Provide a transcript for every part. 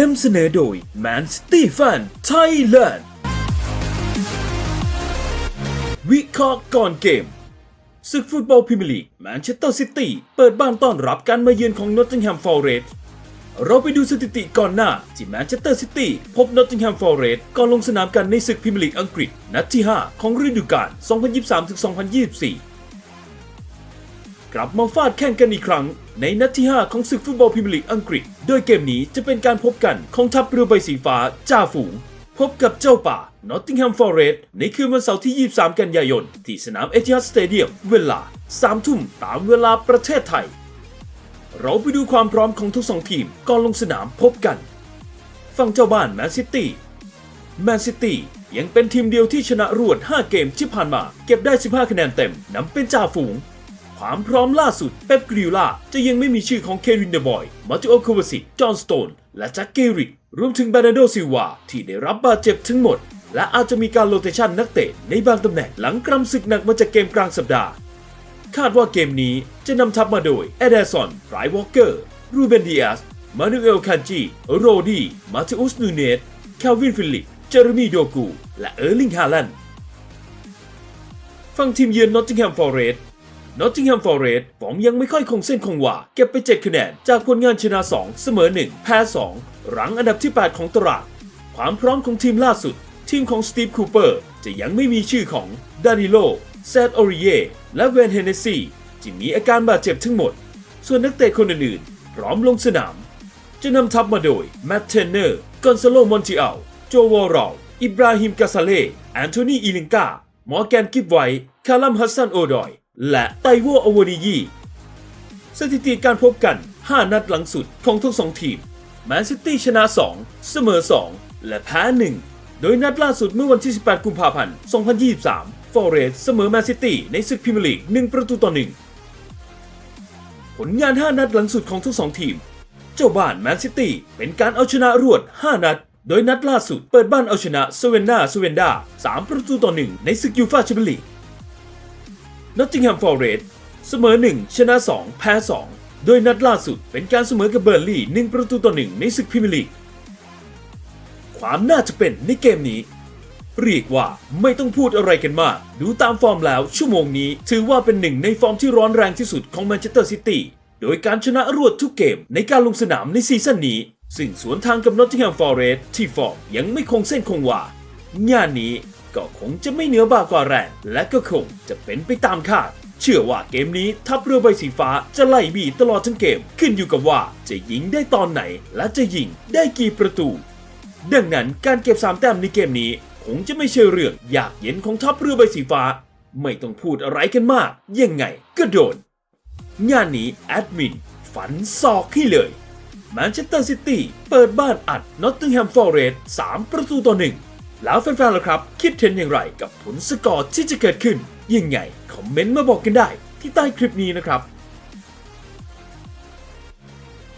นำเสนอโดย Man City Fan Thailand วิเคราะห์ก่อนเกมศึกฟุตบอลพรีเมียร์ลีกแมนเชสเตอร์ซิตี้เปิดบ้านต้อนรับการมาเยือนของนอตติงแฮมฟอร์เรสเราไปดูสถิติก่อนหน้า ที่แมนเชสเตอร์ซิตี้พบนอตติงแฮมฟอร์เรสก่อนลงสนามกันในศึกพรีเมียร์ลีกอังกฤษ นัดที่ 5 ของฤดูกาล 2023-2024 กลับมาฟาดแข่งกันอีกครั้ง ในนัดที่ 5 ของศึกฟุตบอลพรีเมียร์ลีกอังกฤษ โดยเกมนี้จะเป็นการพบกันของทัพเรือใบสีฟ้าจ่าฝูง พบกับเจ้าป่านอตติงแฮมฟอร์เรสต์ในคืนวันเสาร์ที่ 23 กันยายน ที่สนามเอทิฮัดสเตเดียมเวลา 3 ทุ่มตามเวลาประเทศไทย เราไปดูความพร้อมของทั้งสองทีมก่อนลงสนามพบกันฝั่งเจ้าบ้านแมนซิตี้แมนซิตี้ยังเป็นทีมเดียวที่ชนะรวด 5 เกมที่ผ่านมา เก็บได้ 15 คะแนนเต็มนำเป็นจ่าฝูง ความพร้อมล่าสุดเป๊ปกริลล่าจะยังไม่มีชื่อของเควินเดบอย มาติโอคูวาสิจอห์นสโตน และแจ็คเกริกรวมถึงแบานโดซิลวาที่ได้รับบาดเจ็บทั้งหมด และอาจจะมีการโรเตชันนักเตะในบางตำแหน่งหลังกรำศึกหนักมาจากเกมกลางสัปดาห์ คาดว่าเกมนี้จะนำทัพมาโดยเอเดสันไรวอลเกอร์ รูเบนดิอาส มานูเอลคันจีโรดี้มาเทอุสนูเนสแคลวินฟิลิป เจอร์มีโดกู และเออร์ลิงฮาลันด์ฝั่งทีมเยือนนอตติงแฮมฟอร์เรส นอตติงแฮมฟอร์เรสต์ฟอร์มยังไม่ค่อยคงเส้นคงวาเก็บไป 7 คะแนน จากผลงานชนะ 2 เสมอ 1 แพ้2หลังอันดับที่ 8 ของตารางความพร้อมของทีมล่าสุด ทีมของสตีฟคูเปอร์จะยังไม่มีชื่อของดานิโลเซตโอริเยและเวนเฮเนซีที่มีอาการบาดเจ็บทั้งหมด ส่วนนักเตะคนอื่นๆพร้อมลงสนาม จะนำทัพมาโดยแมตต์เทนเนอร์กอนซาโลมอนติอัลโจวอรอลอิบราฮิมกาซาเล่แอนโทนีอีลิงกามอร์แกนกิฟไวท์คาลัมฮัสซันโอดอย และไตโวอวดียีสถิติการพบกัน 5 นัดหลังสุดของทั้งสองทีมแมนซิตี้ชนะ 2 เสมอ 2 และแพ้ 1 โดยนัดล่าสุดเมื่อวันที่ 18 กุมภาพันธ์ 2023 ฟอร์เรสเสมอแมนซิตี้ในศึกพรีเมียร์ลีก 1 ประตูต่อ 1 ผลงาน 5 นัดหลังสุดของทั้งสองทีม เจ้าบ้านแมนซิตี้เป็นการเอาชนะรวด 5 นัด โดยนัดล่าสุดเปิดบ้านเอาชนะสเวนนาสเวนดา3 ประตูต่อ 1 ในศึกยูฟ่าแชมเปี้ยนลีก นอตติงแฮมฟอร์เรสเสมอ 1 ชนะ 2 แพ้ 2 โดยนัดล่าสุดเป็นการเสมอกับเบอร์ลี่1ประตูต่อ1ในศึกพรีเมียร์ลีก ความน่าจะเป็นในเกมนี้ เรียกว่าไม่ต้องพูดอะไรกันมาก ดูตามฟอร์มแล้วชั่วโมงนี้ ถือว่าเป็นหนึ่งในฟอร์มที่ร้อนแรงที่สุดของแมนเชสเตอร์ซิตี้โดยการชนะรวดทุกเกมในการลงสนามในซีซั่นนี้ ซึ่งสวนทางกับนอตติงแฮมฟอร์เรสที่ฟอร์มยังไม่คงเส้นคงวางานนี้ ก็คงจะไม่เหนือบากว่าแรง และก็คงจะเป็นไปตามคาด เชื่อว่าเกมนี้ทัพเรือใบสีฟ้าจะไล่บีตลอดทั้งเกม ขึ้นอยู่กับว่าจะยิงได้ตอนไหน และจะยิงได้กี่ประตู ดังนั้นการเก็บ3แต้มในเกมนี้คงจะไม่ใช่เรื่องยากเย็นของทัพเรือใบสีฟ้า ไม่ต้องพูดอะไรกันมาก ยังไงก็โดน งานนี้แอดมินฝันศอกให้เลยแมนเชสเตอร์ซิตี้เปิดบ้านอัดนอตติงแฮมฟอร์เรสต์3ประตูต่อหนึ่ง แล้วแฟนๆล่ะครับ คิดเห็นอย่างไรกับผลสกอร์ที่จะเกิดขึ้น ยังไงคอมเมนต์มาบอกกันได้ที่ใต้คลิปนี้นะครับ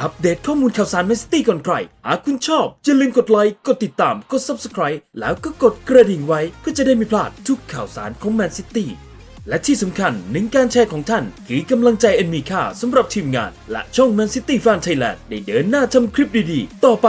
อัปเดตข้อมูลข่าวสารแมนซิตี้ก่อนใคร หากคุณชอบอย่าลืมกดไลค์ กดติดตาม กด Subscribe แล้วก็กดกระดิ่งไว้เพื่อจะได้ไม่พลาดทุกข่าวสารของแมนซิตี้และที่สำคัญหนึ่งการแชร์ของท่านคือกำลังใจอันมีค่าสำหรับทีมงาน และช่องแมนซิตี้แฟนไทยแลนด์ได้เดินหน้าทำคลิปดีๆ ต่อไป